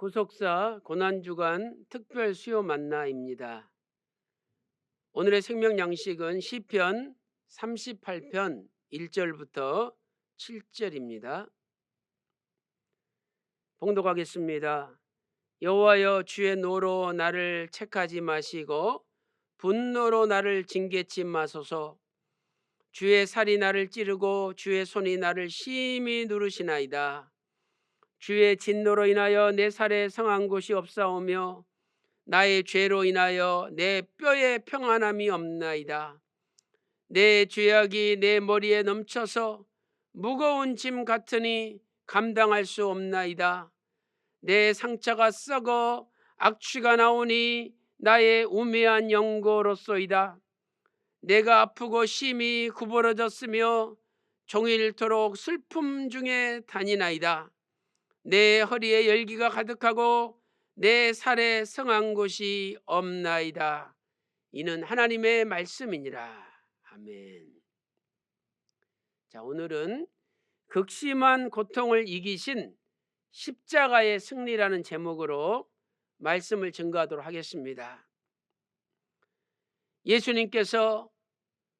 구속사 고난주간 특별 수요 만나입니다. 오늘의 생명 양식은 시편 38편 1절부터 7절입니다. 봉독하겠습니다. 여호와여 주의 노로 나를 책하지 마시고 분노로 나를 징계치 마소서. 주의 살이 나를 찌르고 주의 손이 나를 심히 누르시나이다. 주의 진노로 인하여 내 살에 성한 곳이 없사오며 나의 죄로 인하여 내 뼈에 평안함이 없나이다. 내 죄악이 내 머리에 넘쳐서 무거운 짐 같으니 감당할 수 없나이다. 내 상처가 썩어 악취가 나오니 나의 우매한 영고로소이다. 내가 아프고 심히 구부러졌으며 종일토록 슬픔 중에 다니나이다. 내 허리에 열기가 가득하고 내 살에 성한 곳이 없나이다. 이는 하나님의 말씀이니라. 아멘. 자, 오늘은 극심한 고통을 이기신 십자가의 승리라는 제목으로 말씀을 증거하도록 하겠습니다. 예수님께서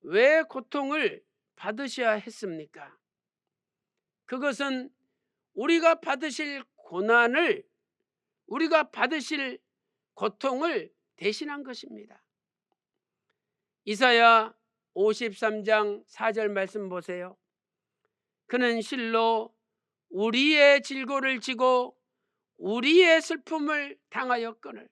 왜 고통을 받으셔야 했습니까? 그것은 우리가 받으실 고난을 우리가 받으실 고통을 대신한 것입니다. 이사야 53장 4절 말씀 보세요. 그는 실로 우리의 질고를 지고 우리의 슬픔을 당하였거늘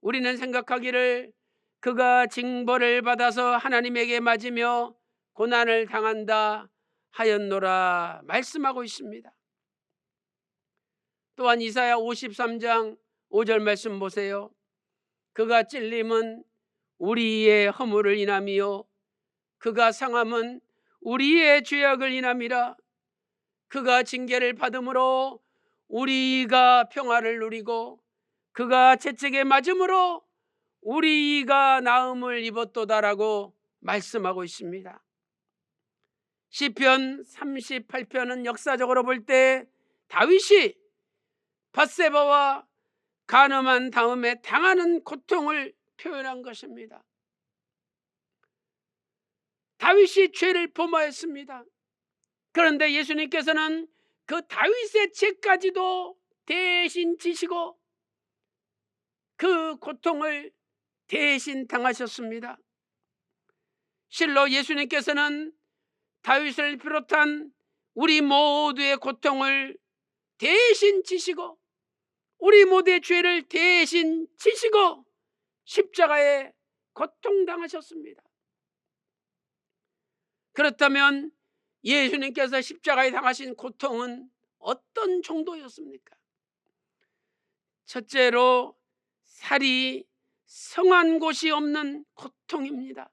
우리는 생각하기를 그가 징벌을 받아서 하나님에게 맞으며 고난을 당한다 하였노라 말씀하고 있습니다. 또한 이사야 53장 5절 말씀 보세요. 그가 찔림은 우리의 허물을 인함이요 그가 상함은 우리의 죄악을 인함이라 그가 징계를 받음으로 우리가 평화를 누리고 그가 채찍에 맞음으로 우리가 나음을 입었도다라고 말씀하고 있습니다. 시편 38편은 역사적으로 볼 때 다윗이 바세바와 간음한 다음에 당하는 고통을 표현한 것입니다. 다윗이 죄를 범하였습니다. 그런데 예수님께서는 그 다윗의 죄까지도 대신 지시고 그 고통을 대신 당하셨습니다. 실로 예수님께서는 다윗을 비롯한 우리 모두의 고통을 대신 지시고 우리 모두의 죄를 대신 지시고 십자가에 고통당하셨습니다. 그렇다면 예수님께서 십자가에 당하신 고통은 어떤 정도였습니까? 첫째로 살이 성한 곳이 없는 고통입니다.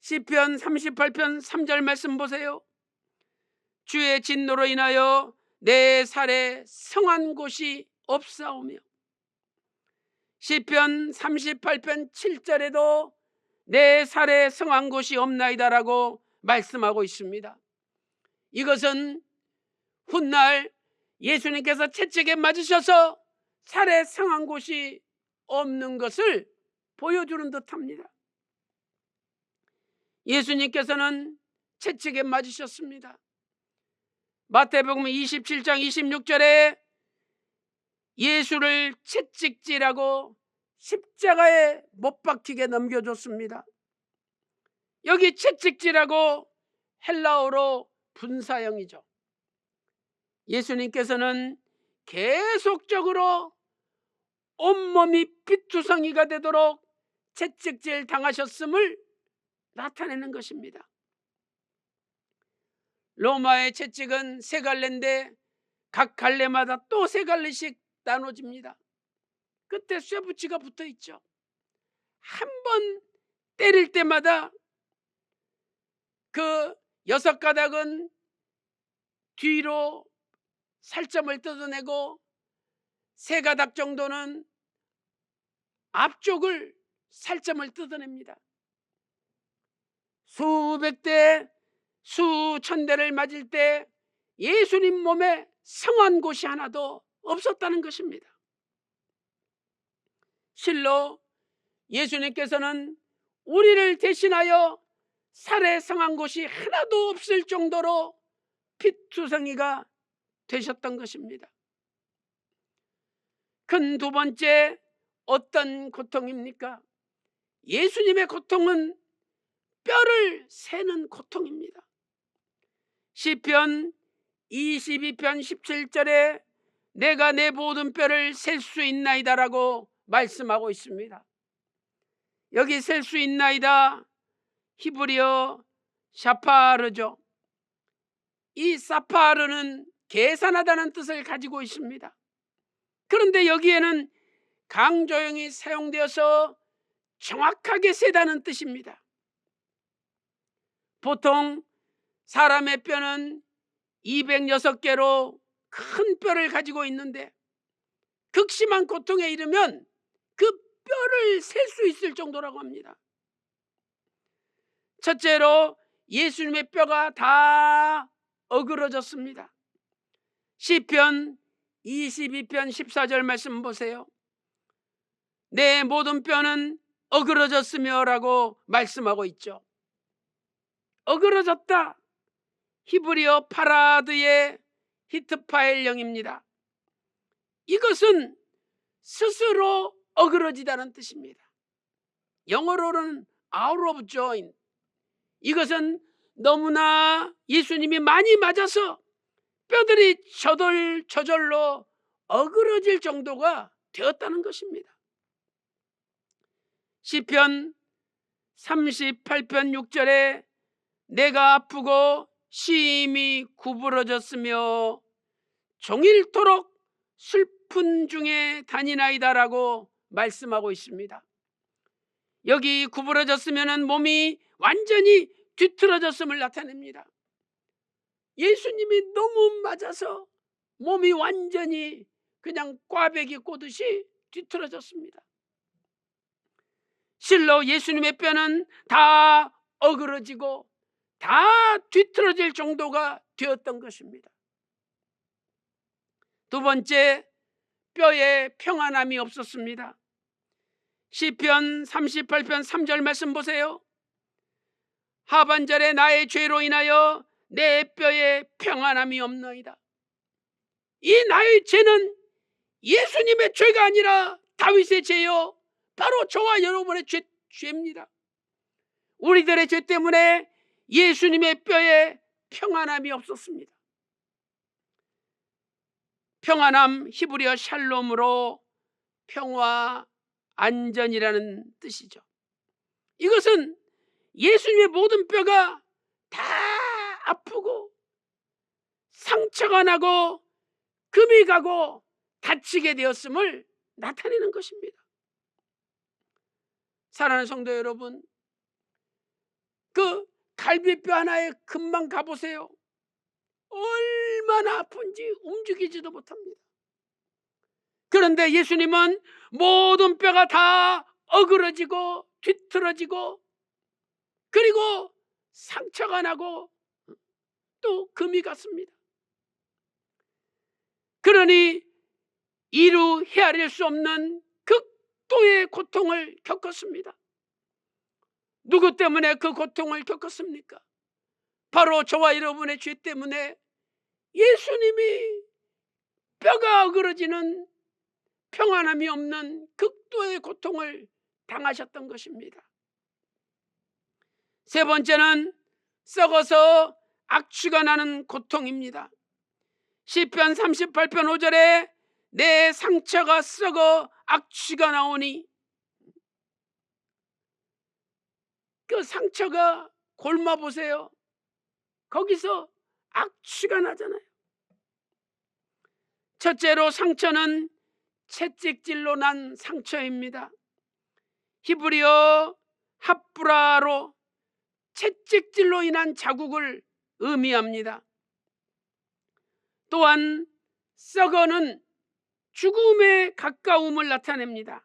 시편 38편 3절 말씀 보세요. 주의 진노로 인하여 내 살에 성한 곳이 없사오며 시편 38편 7절에도 내 살에 성한 곳이 없나이다라고 말씀하고 있습니다. 이것은 훗날 예수님께서 채찍에 맞으셔서 살에 성한 곳이 없는 것을 보여주는 듯합니다. 예수님께서는 채찍에 맞으셨습니다. 마태복음 27장 26절에 예수를 채찍질하고 십자가에 못 박히게 넘겨줬습니다. 여기 채찍질하고 헬라어로 분사형이죠. 예수님께서는 계속적으로 온몸이 피투성이가 되도록 채찍질 당하셨음을 나타내는 것입니다. 로마의 채찍은 세 갈래인데 각 갈래마다 또 세 갈래씩 나눠집니다. 끝에 쇠붙이가 붙어 있죠. 한 번 때릴 때마다 그 여섯 가닥은 뒤로 살점을 뜯어내고 세 가닥 정도는 앞쪽을 살점을 뜯어냅니다. 수백 대, 수천 대를 맞을 때 예수님 몸에 성한 곳이 하나도 없었다는 것입니다. 실로 예수님께서는 우리를 대신하여 살해 성한 곳이 하나도 없을 정도로 피투성이가 되셨던 것입니다. 큰 두 번째 어떤 고통입니까? 예수님의 고통은 뼈를 세는 고통입니다. 시편 22편 17절에 내가 내 모든 뼈를 셀 수 있나이다라고 말씀하고 있습니다. 여기 셀 수 있나이다 히브리어 샤파르죠. 이 사파르는 계산하다는 뜻을 가지고 있습니다. 그런데 여기에는 강조형이 사용되어서 정확하게 세다는 뜻입니다. 보통 사람의 뼈는 206개로 큰 뼈를 가지고 있는데 극심한 고통에 이르면 그 뼈를 셀 수 있을 정도라고 합니다. 첫째로 예수님의 뼈가 다 어그러졌습니다. 시편 22편 14절 말씀 보세요. 내 모든 뼈는 어그러졌으며라고 말씀하고 있죠. 어그러졌다. 히브리어 파라드의 히트파일령입니다. 이것은 스스로 어그러지다는 뜻입니다. 영어로는 out of joint. 이것은 너무나 예수님이 많이 맞아서 뼈들이 저돌 저절로 어그러질 정도가 되었다는 것입니다. 시편 38편 6절에 내가 아프고 심히 구부러졌으며 종일토록 슬픈 중에 다니나이다라고 말씀하고 있습니다. 여기 구부러졌으면 몸이 완전히 뒤틀어졌음을 나타냅니다. 예수님이 너무 맞아서 몸이 완전히 그냥 꽈배기 꼬듯이 뒤틀어졌습니다. 실로 예수님의 뼈는 다 어그러지고 다 뒤틀어질 정도가 되었던 것입니다. 두 번째, 뼈에 평안함이 없었습니다. 시편 38편 3절 말씀 보세요. 하반절에 나의 죄로 인하여 내 뼈에 평안함이 없나이다. 이 나의 죄는 예수님의 죄가 아니라 다윗의 죄요. 바로 저와 여러분의 죄, 죄입니다. 우리들의 죄 때문에 예수님의 뼈에 평안함이 없었습니다. 평안함 히브리어 샬롬으로 평화 안전이라는 뜻이죠. 이것은 예수님의 모든 뼈가 다 아프고 상처가 나고 금이 가고 다치게 되었음을 나타내는 것입니다. 사랑하는 성도 여러분, 그 갈비뼈 하나에 금방 가보세요. 얼마나 아픈지 움직이지도 못합니다. 그런데 예수님은 모든 뼈가 다 어그러지고 뒤틀어지고 그리고 상처가 나고 또 금이 갔습니다. 그러니 이루 헤아릴 수 없는 극도의 고통을 겪었습니다. 누구 때문에 그 고통을 겪었습니까? 바로 저와 여러분의 죄 때문에 예수님이 뼈가 어그러지는 평안함이 없는 극도의 고통을 당하셨던 것입니다. 세 번째는 썩어서 악취가 나는 고통입니다. 시편 38편 5절에 내 상처가 썩어 악취가 나오니 그 상처가 골마 보세요. 거기서 악취가 나잖아요. 첫째로 상처는 채찍질로 난 상처입니다. 히브리어 합브라로 채찍질로 인한 자국을 의미합니다. 또한 썩어는 죽음에 가까움을 나타냅니다.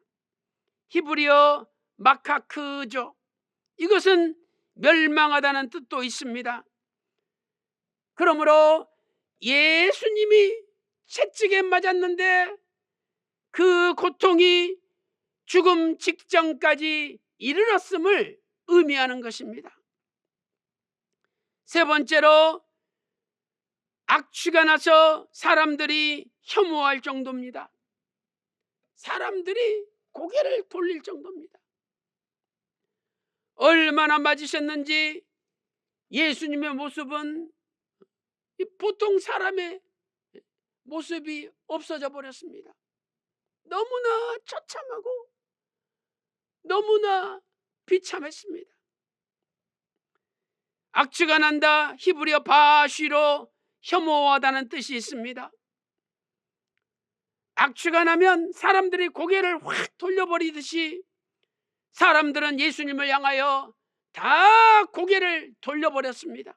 히브리어 마카크죠. 이것은 멸망하다는 뜻도 있습니다. 그러므로 예수님이 채찍에 맞았는데 그 고통이 죽음 직전까지 이르렀음을 의미하는 것입니다. 세 번째로 악취가 나서 사람들이 혐오할 정도입니다. 사람들이 고개를 돌릴 정도입니다. 얼마나 맞으셨는지 예수님의 모습은 이 보통 사람의 모습이 없어져 버렸습니다. 너무나 처참하고 너무나 비참했습니다. 악취가 난다 히브리어 바쉬로 혐오하다는 뜻이 있습니다. 악취가 나면 사람들이 고개를 확 돌려버리듯이 사람들은 예수님을 향하여 다 고개를 돌려버렸습니다.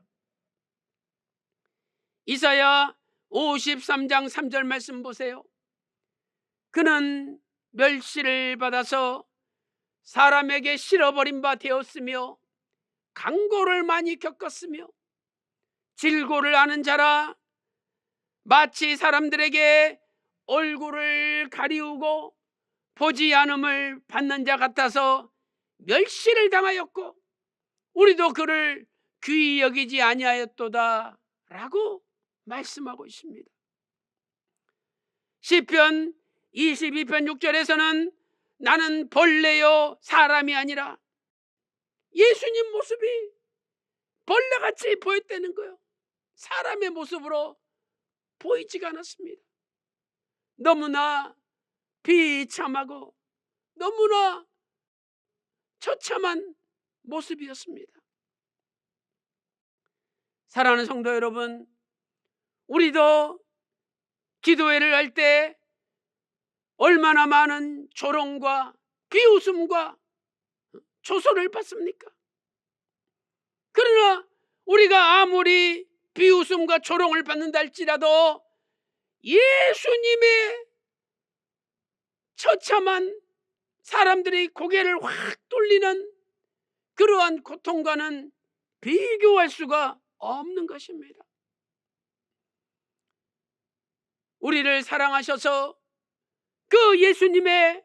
이사야 53장 3절 말씀 보세요. 그는 멸시를 받아서 사람에게 실어버린 바 되었으며 강고를 많이 겪었으며 질고를 아는 자라 마치 사람들에게 얼굴을 가리우고 보지 않음을 받는 자 같아서 멸시를 당하였고 우리도 그를 귀히 여기지 아니하였도다 라고 말씀하고 있습니다. 시편 22편 6절에서는 나는 벌레요 사람이 아니라 예수님 모습이 벌레같이 보였다는 거예요. 사람의 모습으로 보이지가 않았습니다. 너무나 비참하고 너무나 처참한 모습이었습니다. 사랑하는 성도 여러분, 우리도 기도회를 할 때 얼마나 많은 조롱과 비웃음과 조소를 받습니까? 그러나 우리가 아무리 비웃음과 조롱을 받는다 할지라도 예수님의 처참한 사람들이 고개를 확 돌리는 그러한 고통과는 비교할 수가 없는 것입니다. 우리를 사랑하셔서 그 예수님의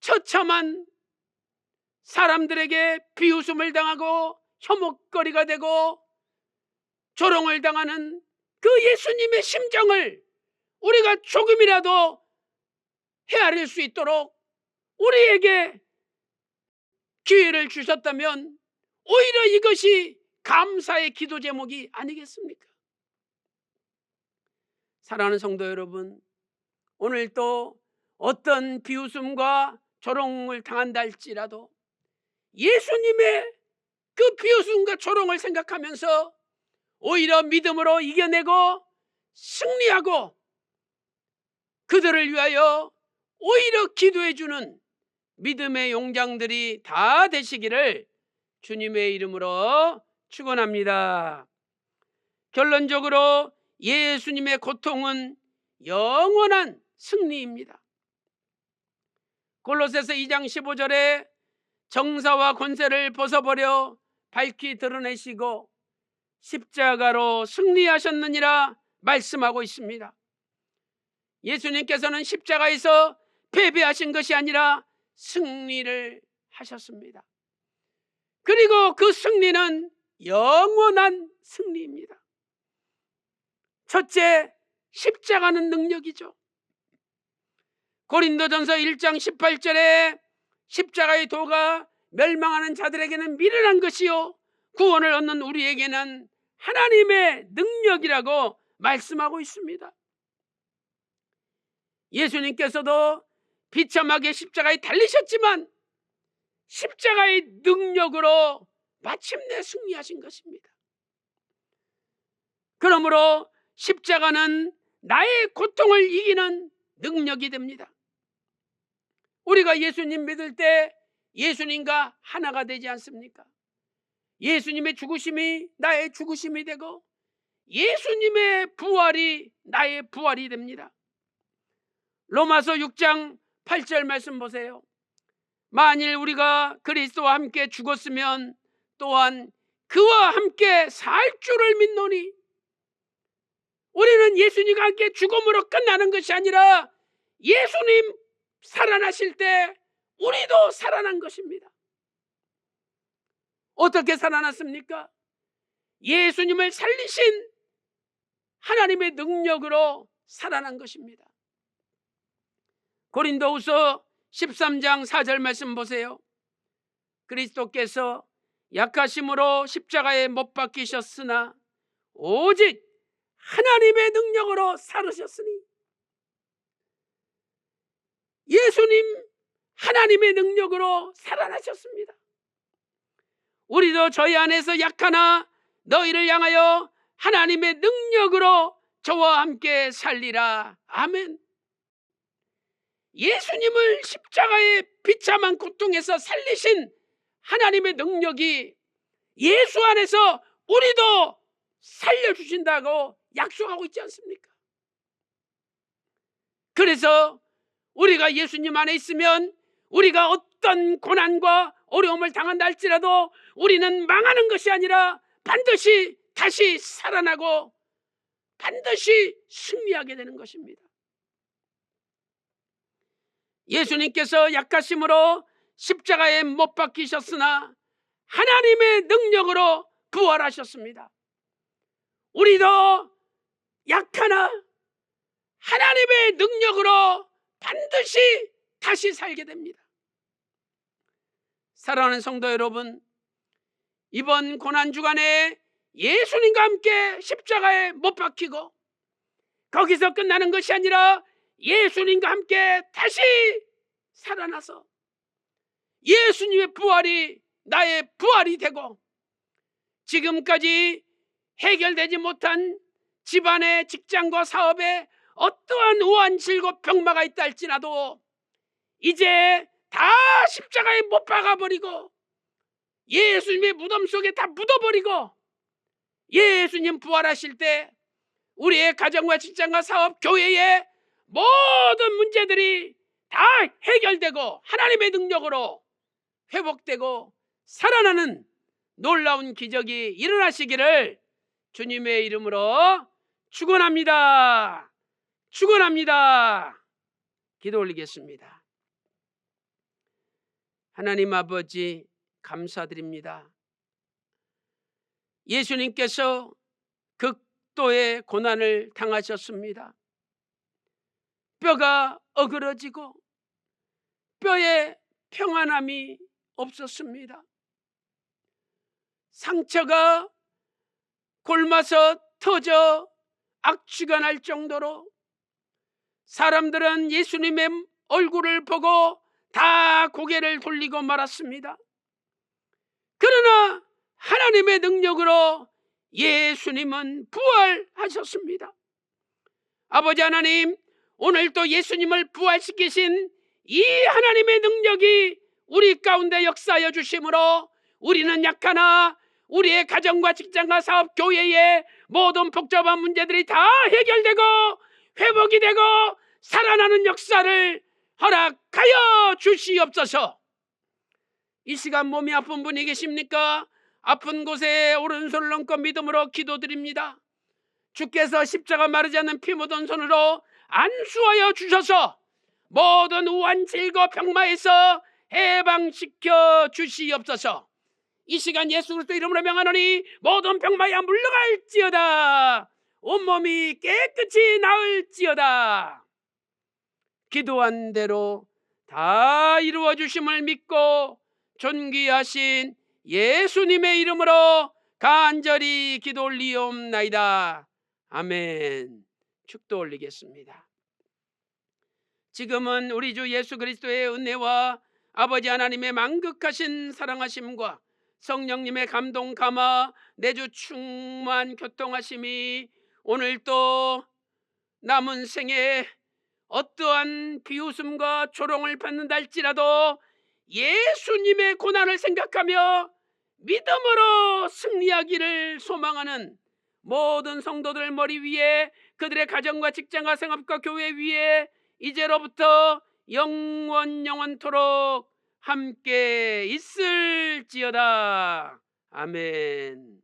처참한 사람들에게 비웃음을 당하고 혐오거리가 되고 조롱을 당하는 그 예수님의 심정을 우리가 조금이라도 헤아릴 수 있도록 우리에게 기회를 주셨다면 오히려 이것이 감사의 기도 제목이 아니겠습니까? 사랑하는 성도 여러분, 오늘 또 어떤 비웃음과 조롱을 당한다 할지라도 예수님의 그 비웃음과 조롱을 생각하면서 오히려 믿음으로 이겨내고 승리하고 그들을 위하여 오히려 기도해 주는 믿음의 용장들이 다 되시기를 주님의 이름으로 축원합니다. 결론적으로 예수님의 고통은 영원한 승리입니다. 골로새서 2장 15절에 정사와 권세를 벗어버려 밝히 드러내시고 십자가로 승리하셨느니라 말씀하고 있습니다. 예수님께서는 십자가에서 패배하신 것이 아니라 승리를 하셨습니다. 그리고 그 승리는 영원한 승리입니다. 첫째, 십자가는 능력이죠. 고린도전서 1장 18절에 십자가의 도가 멸망하는 자들에게는 미련한 것이요 구원을 얻는 우리에게는 하나님의 능력이라고 말씀하고 있습니다. 예수님께서도 비참하게 십자가에 달리셨지만 십자가의 능력으로 마침내 승리하신 것입니다. 그러므로 십자가는 나의 고통을 이기는 능력이 됩니다. 우리가 예수님 믿을 때 예수님과 하나가 되지 않습니까? 예수님의 죽으심이 나의 죽으심이 되고 예수님의 부활이 나의 부활이 됩니다. 로마서 6장 8절 말씀 보세요. 만일 우리가 그리스도와 함께 죽었으면 또한 그와 함께 살 줄을 믿노니 우리는 예수님과 함께 죽음으로 끝나는 것이 아니라 예수님 살아나실 때 우리도 살아난 것입니다. 어떻게 살아났습니까? 예수님을 살리신 하나님의 능력으로 살아난 것입니다. 고린도후서 13장 4절 말씀 보세요. 그리스도께서 약하심으로 십자가에 못 박히셨으나 오직 하나님의 능력으로 살으셨으니 예수님 하나님의 능력으로 살아나셨습니다. 우리도 저희 안에서 약하나 너희를 향하여 하나님의 능력으로 저와 함께 살리라. 아멘. 예수님을 십자가의 비참한 고통에서 살리신 하나님의 능력이 예수 안에서 우리도 살려주신다고 약속하고 있지 않습니까? 그래서 우리가 예수님 안에 있으면 우리가 어떤 고난과 어려움을 당한다 할지라도 우리는 망하는 것이 아니라 반드시 다시 살아나고 반드시 승리하게 되는 것입니다. 예수님께서 약하심으로 십자가에 못 박히셨으나 하나님의 능력으로 부활하셨습니다. 우리도 약하나 하나님의 능력으로 반드시 다시 살게 됩니다. 사랑하는 성도 여러분, 이번 고난 주간에 예수님과 함께 십자가에 못 박히고 거기서 끝나는 것이 아니라 예수님과 함께 다시 살아나서 예수님의 부활이 나의 부활이 되고 지금까지 해결되지 못한 집안의 직장과 사업에 어떠한 우한 질고 병마가 있다 할지라도 이제 다 십자가에 못 박아버리고 예수님의 무덤 속에 다 묻어버리고 예수님 부활하실 때 우리의 가정과 직장과 사업, 교회의 모든 문제들이 다 해결되고 하나님의 능력으로 회복되고 살아나는 놀라운 기적이 일어나시기를 주님의 이름으로 축원합니다. 축원합니다. 기도 올리겠습니다. 하나님 아버지 감사드립니다. 예수님께서 극도의 고난을 당하셨습니다. 뼈가 어그러지고 뼈에 평안함이 없었습니다. 상처가 골마서 터져 악취가 날 정도로 사람들은 예수님의 얼굴을 보고 다 고개를 돌리고 말았습니다. 그러나 하나님의 능력으로 예수님은 부활하셨습니다. 아버지 하나님, 오늘 또 예수님을 부활시키신 이 하나님의 능력이 우리 가운데 역사하여 주심으로 우리는 약하나 우리의 가정과 직장과 사업, 교회의 모든 복잡한 문제들이 다 해결되고 회복이 되고 살아나는 역사를 허락하여 주시옵소서. 이 시간 몸이 아픈 분이 계십니까? 아픈 곳에 오른손을 얹고 믿음으로 기도드립니다. 주께서 십자가 마르지 않는 피 묻은 손으로 안수하여 주셔서 모든 우한 질거 병마에서 해방시켜 주시옵소서. 이 시간 예수 그리스도 이름으로 명하노니 모든 병마야 물러갈지어다. 온몸이 깨끗이 나을지어다. 기도한 대로 다 이루어 주심을 믿고 존귀하신 예수님의 이름으로 간절히 기도 올리옵나이다. 아멘. 축도 올리겠습니다. 지금은 우리 주 예수 그리스도의 은혜와 아버지 하나님의 만극하신 사랑하심과 성령님의 감동 감화 내주 충만 교통하심이 오늘 또 남은 생에 어떠한 비웃음과 조롱을 받는다 할지라도 예수님의 고난을 생각하며 믿음으로 승리하기를 소망하는 모든 성도들 머리 위에 그들의 가정과 직장과 생업과 교회 위에 이제로부터 영원 영원토록 함께 있을지어다. 아멘.